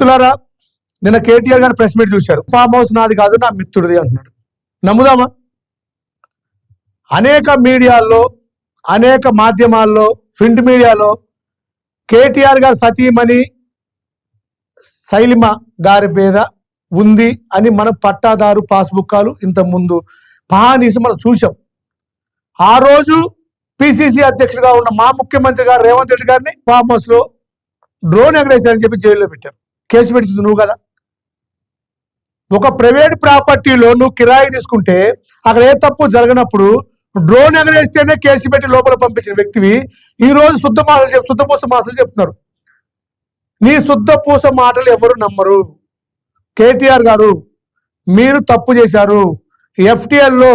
మిత్రులారా నిన్న కేటీఆర్ గారు ప్రెస్ మీట్ చూశారు. ఫామ్ హౌస్ నాది కాదు నా మిత్రుడిది అంటున్నాడు. నమ్ముదామా? అనేక మీడియాల్లో అనేక మాధ్యమాల్లో ప్రింట్ మీడియాలో కేటీఆర్ గారు సతీమణి శైలిమ గారి మీద ఉంది అని మన పట్టాదారు పాస్బుక్కాలు ఇంతకుముందు పహానీసి మనం చూసాం ఆ రోజు పిసిసి అధ్యక్షుడిగా ఉన్న మా ముఖ్యమంత్రి గారు రేవంత్ రెడ్డి గారిని ఫామ్ హౌస్లో డ్రోన్ ఎగరేశారని చెప్పి జైల్లో పెట్టారు. కేసు పెట్టింది నువ్వు కదా. ఒక ప్రైవేట్ ప్రాపర్టీలో నువ్వు కిరాయి తీసుకుంటే అక్కడ ఏ తప్పు జరగనప్పుడు డ్రోన్ ఎగరేస్తేనే కేసు పెట్టి లోపల పంపించిన వ్యక్తివి ఈ రోజు శుద్ధ మాటలు చెప్ శుద్ధ పూస మాటలు చెప్తున్నారు. నీ శుద్ధ పూస మాటలు ఎవరు నమ్మరు. కేటీఆర్ గారు మీరు తప్పు చేశారు. ఎఫ్టీఎల్లో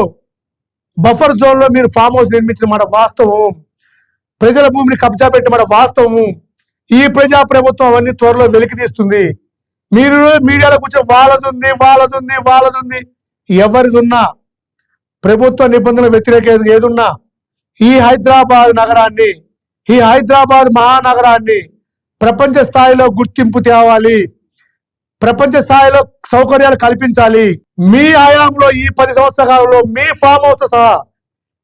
బఫర్ జోన్లో మీరు ఫామ్ హౌస్ నిర్మించిన మాట వాస్తవం. ప్రజల భూమిని కబ్జా పెట్టిన మాట వాస్తవము. ఈ ప్రజా ప్రభుత్వం అవన్నీ త్వరలో వెలికి తీస్తుంది. మీరు మీడియాలో కూర్చొని వాళ్ళదుంది వాళ్ళదుంది వాళ్ళదుంది ఎవరిదున్నా ప్రభుత్వ నిబంధనల వ్యతిరేక ఏదున్నా ఈ హైదరాబాద్ నగరాన్ని ఈ హైదరాబాద్ మహానగరాన్ని ప్రపంచ స్థాయిలో గుర్తింపు తేవాలి. ప్రపంచ స్థాయిలో సౌకర్యాలు కల్పించాలి. మీ హయాంలో ఈ పది సంవత్సరాలలో మీ ఫామ్ హౌస్ సహా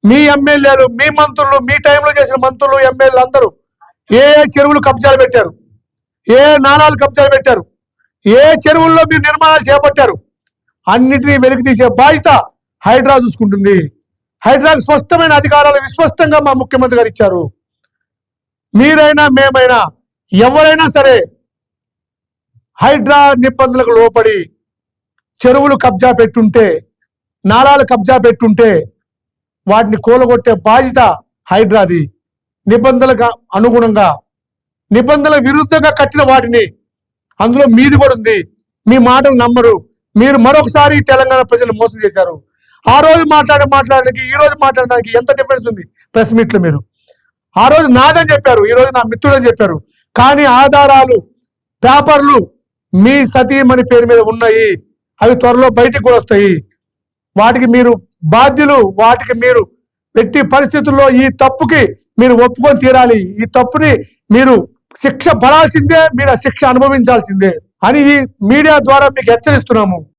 మీ ఎమ్మెల్యేలు మీ మంత్రులు మీ టైంలో చేసిన మంత్రులు ఎమ్మెల్యేలు అందరూ ఏ చెరువులు కబ్జాలు పెట్టారు? ఏ నాణాలు కబ్జాలు పెట్టారు? ఏ చెరువుల్లో మీరు నిర్మాణాలు చేపట్టారు? అన్నిటినీ వెలికి తీసే బాధ్యత హైడ్రా చూసుకుంటుంది. హైడ్రాకు స్పష్టమైన అధికారాలు విస్పష్టంగా మా ముఖ్యమంత్రి గారు ఇచ్చారు. మీరైనా మేమైనా ఎవరైనా సరే హైడ్రా నిబంధనలకు లోపడి చెరువులు కబ్జా పెట్టుంటే నాళాలు కబ్జా పెట్టుంటే వాటిని కూలగొట్టే బాధ్యత హైడ్రాది. నిబంధనలకు అనుగుణంగా నిబంధనల విరుద్ధంగా కట్టిన వాటిని అందులో మీది కూడా ఉంది. మీ మాటలు నమ్మరు. మీరు మరొకసారి తెలంగాణ ప్రజలు మోసం చేశారు. ఆ రోజు మాట్లాడే మాట్లాడడానికి ఈ రోజు మాట్లాడడానికి ఎంత డిఫరెన్స్ ఉంది? ప్రెస్ మీట్లో మీరు. ఆ రోజు నాదని చెప్పారు. ఈ రోజు నా మిత్రుడని చెప్పారు. కానీ ఆధారాలు పేపర్లు మీ సతీమణి పేరు మీద ఉన్నాయి. అవి త్వరలో బయటికి కూడా వస్తాయి. వాటికి మీరు బాధ్యులు వాటికి మీరు ఎట్టి పరిస్థితుల్లో ఈ తప్పుకి మీరు ఒప్పుకొని తీరాలి. ఈ తప్పుని మీరు శిక్ష పడాల్సిందే మీరు ఆ శిక్ష అనుభవించాల్సిందే అని ఈ మీడియా ద్వారా మీకు హెచ్చరిస్తున్నాము.